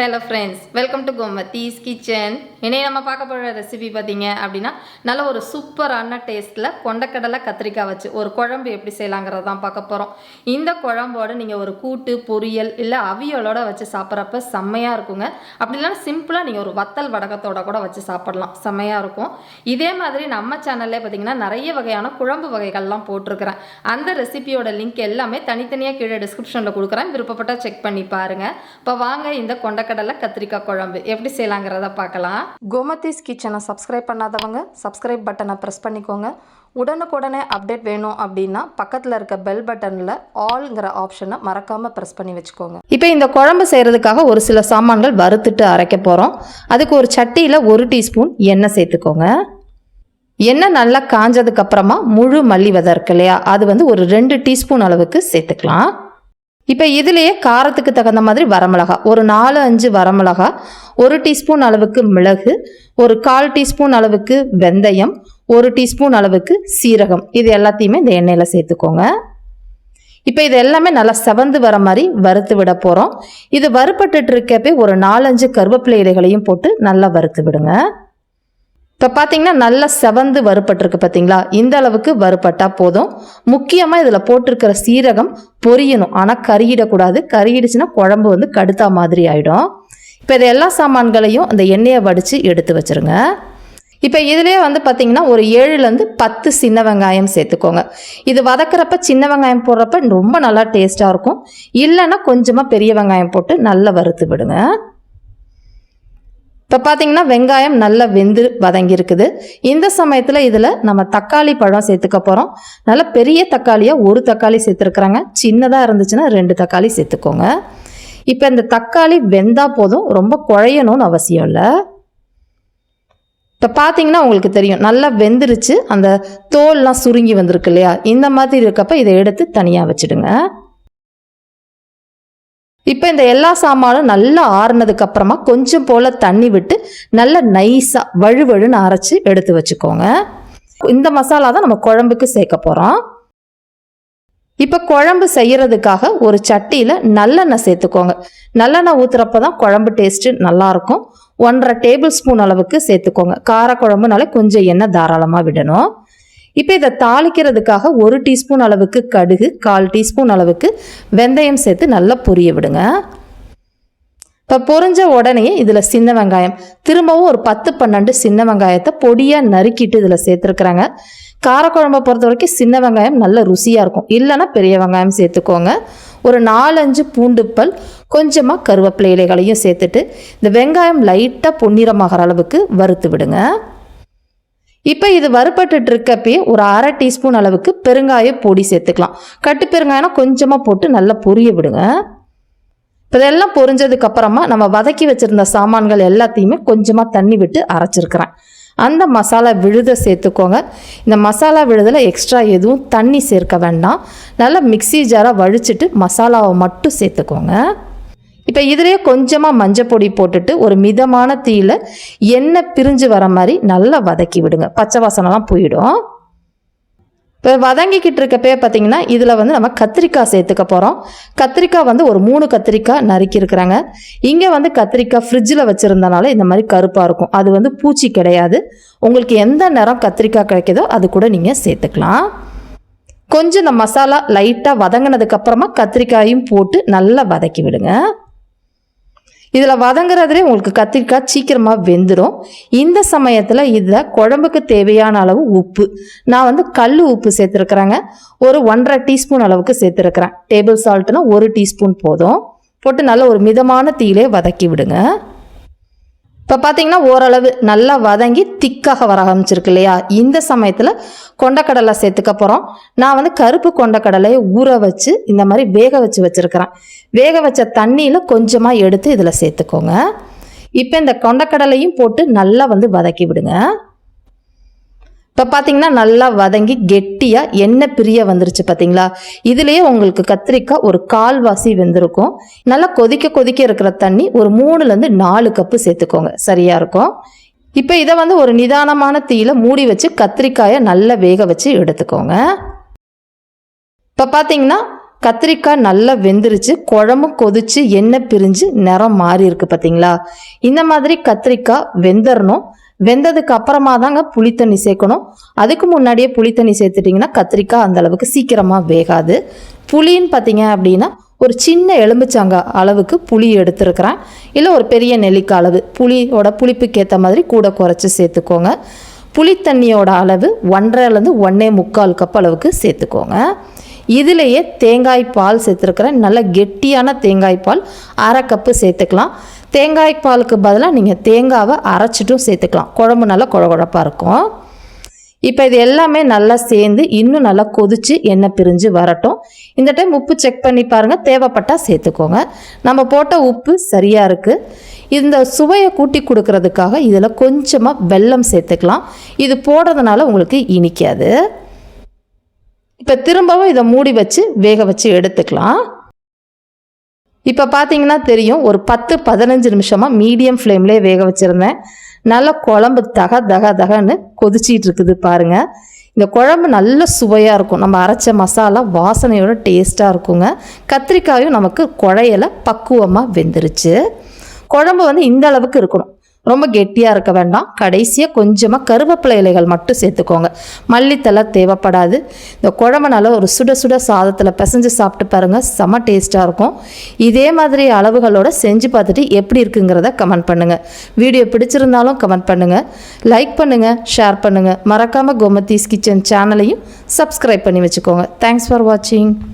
Hello friends welcome to Gomathi's kitchen இன்னைக்கு நம்ம பார்க்க போகிற ரெசிபி பார்த்தீங்க அப்படின்னா நல்ல ஒரு சூப்பரான டேஸ்ட்டில் கொண்டக்கடலை கத்திரிக்காய் வச்சு ஒரு குழம்பு எப்படி செய்யலாங்கிறத தான் பார்க்க போகிறோம் இந்த குழம்போட நீங்கள் ஒரு கூட்டு பொரியல் இல்லை அவியலோட வச்சு சாப்பிட்றப்ப செம்மையாக இருக்குங்க. அப்படி இல்லைன்னா சிம்பிளாக நீங்கள் ஒரு வத்தல் வடகத்தோட கூட வச்சு சாப்பிடலாம். செம்மையாக இருக்கும். இதே மாதிரி நம்ம சேனல்லே பார்த்தீங்கன்னா நிறைய வகையான குழம்பு வகைகள்லாம் போட்டிருக்கிறேன். அந்த ரெசிபியோட லிங்க் எல்லாமே தனித்தனியாக கீழே டிஸ்கிரிப்ஷனில் கொடுக்குறேன். விருப்பப்பட்டால் செக் பண்ணி பாருங்கள் இப்போ வாங்க இந்த நிலக்கடலை கத்திரிக்காய் குழம்பு. எப்படி செய்யலாங்கிறத பார்க்கலாம். கோமதீஸ் கிச்சனை சப்ஸ்கிரைப் பண்ணாதவங்க சப்ஸ்கிரைப் பட்டனை ப்ரெஸ் பண்ணிக்கோங்க. உடனுக்குடனே அப்டேட் வேணும் அப்படின்னா பக்கத்தில் இருக்க பெல் பட்டனில் ஆல்ங்கிற ஆப்ஷனை மறக்காமல் ப்ரெஸ் பண்ணி வச்சுக்கோங்க. இப்போ இந்த குழம்பு செய்கிறதுக்காக ஒரு சில சாமான்கள் வறுத்துட்டு அரைக்க போகிறோம் அதுக்கு ஒரு சட்டியில் ஒரு டீஸ்பூன் எண்ணெய் சேர்த்துக்கோங்க. எண்ணெய் நல்லா காஞ்சதுக்கப்புறமா முழு மல்லி விதை இருக்கு இல்லையா? அது வந்து ஒரு ரெண்டு டீஸ்பூன் அளவுக்கு சேர்த்துக்கலாம். இப்போ இதுலேயே காரத்துக்கு தகுந்த மாதிரி வரமிளகா. ஒரு நாலு அஞ்சு வரமிளகா ஒரு டீஸ்பூன் அளவுக்கு மிளகு ஒரு கால் டீஸ்பூன் அளவுக்கு வெந்தயம் ஒரு டீஸ்பூன் அளவுக்கு சீரகம். இது எல்லாத்தையுமே இந்த எண்ணெயில் சேர்த்துக்கோங்க. இப்போ இது எல்லாமே நல்லா செவந்து வர மாதிரி வறுத்து விட போகிறோம் இது வறுப்பட்டுட்டு இருக்கப்பே ஒரு நாலஞ்சு கருவேப்பிலை இலைகளையும் போட்டு நல்லா வறுத்து விடுங்க. இப்போ பார்த்தீங்கன்னா நல்லா செவந்து வறுப்பட்டிருக்கு பார்த்தீங்களா இந்த அளவுக்கு வறுபட்டால் போதும். முக்கியமாக இதில் போட்டிருக்கிற சீரகம் பொரியணும். ஆனால் கருகிடக்கூடாது. கருகிடுச்சுன்னா குழம்பு வந்து கடுத்தா மாதிரி ஆகிடும் இப்போ இது எல்லா சாமான்களையும் அந்த எண்ணெயை வடித்து எடுத்து வச்சுருங்க. இப்போ இதுலேயே வந்து பார்த்தீங்கன்னா ஒரு ஏழுலேருந்து பத்து சின்ன வெங்காயம் சேர்த்துக்கோங்க. இது வதக்கிறப்ப சின்ன வெங்காயம் போடுறப்ப ரொம்ப நல்லா டேஸ்ட்டாக இருக்கும். இல்லைன்னா கொஞ்சமாக பெரிய வெங்காயம் போட்டு நல்லா வறுத்து விடுங்க. இப்போ பார்த்தீங்கன்னா வெங்காயம் நல்லா வெந்து வதங்கியிருக்குது. இந்த சமயத்தில் இதில் நம்ம தக்காளி பழம் சேர்த்துக்க போகிறோம் நல்ல பெரிய தக்காளியாக ஒரு தக்காளி சேர்த்துருக்குறாங்க. சின்னதாக இருந்துச்சுன்னா ரெண்டு தக்காளி சேர்த்துக்கோங்க. இப்போ இந்த தக்காளி வெந்தா போதும். ரொம்ப குழையணும்னு அவசியம் இல்லை. இப்போ பார்த்தீங்கன்னா உங்களுக்கு தெரியும். நல்லா வெந்துருச்சு. அந்த தோல்லாம் சுருங்கி வந்திருக்கு இல்லையா? இந்த மாதிரி இருக்கப்ப இதை எடுத்து தனியாக வச்சுடுங்க. இப்போ இந்த எல்லா சாமானும் நல்லா ஆறுனதுக்கு அப்புறமா கொஞ்சம் போல் தண்ணி விட்டு நல்லா நைஸாக வழுவழுன்னு அரைச்சி எடுத்து வச்சுக்கோங்க. இந்த மசாலா தான் நம்ம குழம்புக்கு சேர்க்க போகிறோம் இப்போ குழம்பு செய்யறதுக்காக ஒரு சட்டியில் நல்லெண்ணெய் சேர்த்துக்கோங்க. நல்லெண்ணெய் ஊற்றுறப்ப தான் குழம்பு டேஸ்ட்டு நல்லாயிருக்கும் ஒன்றரை டேபிள் ஸ்பூன் அளவுக்கு சேர்த்துக்கோங்க. கார குழம்புனாலே கொஞ்சம் எண்ணெய் தாராளமாக விடணும். இப்போ இதை தாளிக்கிறதுக்காக ஒரு டீஸ்பூன் அளவுக்கு கடுகு கால் டீஸ்பூன் அளவுக்கு வெந்தயம் சேர்த்து நல்லா பொரிய விடுங்க. இப்போ பொரிஞ்ச உடனே இதில் சின்ன வெங்காயம். திரும்பவும் ஒரு பத்து பன்னெண்டு சின்ன வெங்காயத்தை பொடியாக நறுக்கிட்டு இதில் சேர்த்துருக்குறாங்க. காரக்குழம்பை பொறுத்த வரைக்கும் சின்ன வெங்காயம் நல்ல ருசியாக இருக்கும். இல்லைன்னா பெரிய வெங்காயம் சேர்த்துக்கோங்க. ஒரு நாலஞ்சு பூண்டுப்பல் கொஞ்சமாக கருவேப்பிலை இலைகளையும் சேர்த்துட்டு இந்த வெங்காயம் லைட்டாக பொன்னிறமாகிற அளவுக்கு வறுத்து விடுங்க. இப்போ இது வறுபட்டுட்டு இருக்கப்பயே ஒரு அரை டீஸ்பூன் அளவுக்கு பெருங்காய பொடி சேர்த்துக்கலாம். கட்டு பெருங்காயம்னா கொஞ்சமாக போட்டு நல்லா பொரிய விடுங்க. இப்போ இதெல்லாம் பொரிஞ்சதுக்கு அப்புறமா நம்ம வதக்கி வச்சிருந்த சாமான்கள் எல்லாத்தையுமே கொஞ்சமாக தண்ணி விட்டு அரைச்சிருக்கிறேன். அந்த மசாலா விழுதை சேர்த்துக்கோங்க. இந்த மசாலா விழுதில் எக்ஸ்ட்ரா எதுவும் தண்ணி சேர்க்க வேண்டாம். நல்லா மிக்ஸி ஜாராக வழிச்சிட்டு மசாலாவை மட்டும் சேர்த்துக்கோங்க. இப்போ இதுலேயே கொஞ்சமாக மஞ்சப்பொடி போட்டுட்டு ஒரு மிதமான தீயில் எண்ணெய் பிரிஞ்சு வர மாதிரி நல்லா வதக்கி விடுங்க. பச்சை வாசனைலாம் போயிடும். இப்போ வதங்கிக்கிட்டு இருக்கப்பே பார்த்தீங்கன்னா இதில் வந்து நம்ம கத்திரிக்காய் சேர்த்துக்க போகிறோம் கத்திரிக்காய் வந்து ஒரு மூணு கத்திரிக்காய் நறுக்கி இருக்கிறாங்க. இங்கே வந்து கத்திரிக்காய் ஃப்ரிட்ஜில் வச்சுருந்தனால இந்த மாதிரி கருப்பாக இருக்கும். அது வந்து பூச்சி கிடையாது. உங்களுக்கு எந்த நேரம் கத்திரிக்காய் கிடைக்குதோ அது கூட நீங்கள் சேர்த்துக்கலாம். கொஞ்சம் இந்த மசாலா லைட்டாக வதங்கினதுக்கப்புறமா கத்திரிக்காயும் போட்டு நல்லா வதக்கி விடுங்க. இதில் வதங்குறதுலே உங்களுக்கு கத்திரிக்காய் சீக்கிரமாக வெந்துடும் இந்த சமயத்தில் இதில் குழம்புக்கு தேவையான அளவு உப்பு. நான் வந்து கல் உப்பு சேர்த்துருக்குறேங்க. ஒரு ஒன்றரை டீஸ்பூன் அளவுக்கு சேர்த்துருக்குறேன். டேபிள் சால்ட்னா ஒரு டீஸ்பூன் போதும். போட்டு நல்ல ஒரு மிதமான தீயிலே வதக்கி விடுங்க. இப்போ பார்த்தீங்கன்னா ஓரளவு நல்லா வதங்கி திக்காக வர ஆரம்பிச்சிருக்கு இல்லையா? இந்த சமயத்தில் கொண்டக்கடலை சேர்த்துக்க போகிறோம் நான் வந்து கருப்பு கொண்டக்கடலையை ஊற வச்சு இந்த மாதிரி வேக வச்சு வச்சுருக்கிறேன். வேக வச்ச தண்ணியில் கொஞ்சமாக எடுத்து இதில் சேர்த்துக்கோங்க. இப்போ இந்த கொண்டக்கடலையும் போட்டு நல்லா வந்து வதக்கி விடுங்க. இப்போ பார்த்தீங்கன்னா நல்லா வதங்கி கெட்டியாக எண்ணெய் பிரிய வந்துருச்சு பார்த்தீங்களா இதுலேயே உங்களுக்கு கத்திரிக்காய் ஒரு கால்வாசி வெந்திருக்கும். நல்லா கொதிக்க கொதிக்க இருக்கிற தண்ணி ஒரு மூணுலேருந்து நாலு கப்பு சேர்த்துக்கோங்க. சரியாக இருக்கும்? இப்போ இதை வந்து ஒரு நிதானமான தீயில மூடி வச்சு கத்திரிக்காயை நல்லா வேக வச்சு எடுத்துக்கோங்க. இப்போ பார்த்தீங்கன்னா கத்திரிக்காய் நல்லா வெந்துருச்சு. குழம்பு கொதிச்சு எண்ணெய் பிரிஞ்சு நிறம் மாறி இருக்கு பார்த்தீங்களா இந்த மாதிரி கத்திரிக்காய் வெந்துடணும் வெந்ததுக்கு அப்புறமா தாங்க புளி தண்ணி சேர்க்கணும். அதுக்கு முன்னாடியே புளி தண்ணி சேர்த்துட்டிங்கன்னா கத்திரிக்காய் அந்த அளவுக்கு சீக்கிரமாக வேகாது. புளின்னு பார்த்தீங்க அப்படின்னா ஒரு சின்ன எலும்புச்சாங்க அளவுக்கு புளி எடுத்துருக்கிறேன். இல்லை ஒரு பெரிய நெல்லிக்காய் அளவு. புளியோட புளிப்புக்கு ஏற்ற மாதிரி கூட குறைச்சி சேர்த்துக்கோங்க. புளித்தண்ணியோட அளவு ஒன்றரைலேருந்து ஒன்றே முக்கால் கப் அளவுக்கு சேர்த்துக்கோங்க. இதிலேயே தேங்காய் பால் சேர்த்துருக்குறேன். நல்ல கெட்டியான தேங்காய் பால் அரை கப்பு சேர்த்துக்கலாம். தேங்காய் பாலுக்கு பதிலாக நீங்கள் தேங்காவை அரைச்சிட்டும் சேர்த்துக்கலாம். குழம்பு நல்லா குழகுழப்பாக இருக்கும். இப்போ இது எல்லாமே நல்லா சேர்ந்து இன்னும் நல்லா கொதித்து எண்ணெய் பிரிஞ்சு வரட்டும். இந்த டைம் உப்பு செக் பண்ணி பாருங்கள் தேவைப்பட்டால் சேர்த்துக்கோங்க. நம்ம போட்ட உப்பு சரியாக இருக்குது இந்த சுவையை கூட்டி கொடுக்கறதுக்காக இதில் கொஞ்சமாக வெல்லம் சேர்த்துக்கலாம். இது போடுறதுனால உங்களுக்கு இனிக்காது. இப்போ திரும்பவும் இதை மூடி வச்சு வேக வச்சு எடுத்துக்கலாம். இப்போ பார்த்தீங்கன்னா தெரியும் ஒரு பத்து பதினஞ்சு நிமிஷமாக மீடியம் ஃப்ளேம்லேயே வேக வச்சுருந்தேன். நல்லா குழம்பு தக தக தகன்னு கொதிச்சிட்டு இருக்குது பாருங்க. இந்த குழம்பு நல்ல சுவையாக இருக்கும். நம்ம அரைச்ச மசாலா வாசனையோட டேஸ்ட்டாக இருக்குங்க. கத்திரிக்காயும் நமக்கு குழையலை பக்குவமாக வெந்துருச்சு. குழம்பு வந்து இந்த அளவுக்கு இருக்கணும். ரொம்ப கெட்டியாக இருக்க வேண்டாம். கடைசியாக கொஞ்சமாக கருவேப்பிலை இலைகள் மட்டும் சேர்த்துக்கோங்க. மல்லித்தலை தேவைப்படாது. இந்த குழம்புனால ஒரு சுட சுட சாதத்தில் பிசைஞ்சு சாப்பிட்டு பாருங்கள் செம டேஸ்ட்டாக இருக்கும். இதே மாதிரி அளவுகளோட செஞ்சு பார்த்துட்டு எப்படி இருக்குங்கிறத கமெண்ட் பண்ணுங்கள் வீடியோ பிடிச்சிருந்தாலும் கமெண்ட் பண்ணுங்கள் லைக் பண்ணுங்கள் ஷேர் பண்ணுங்கள் மறக்காமல் கோமத்தீஸ் கிச்சன் சேனலையும் சப்ஸ்கிரைப் பண்ணி வச்சுக்கோங்க. தேங்க்ஸ் ஃபார் வாட்சிங்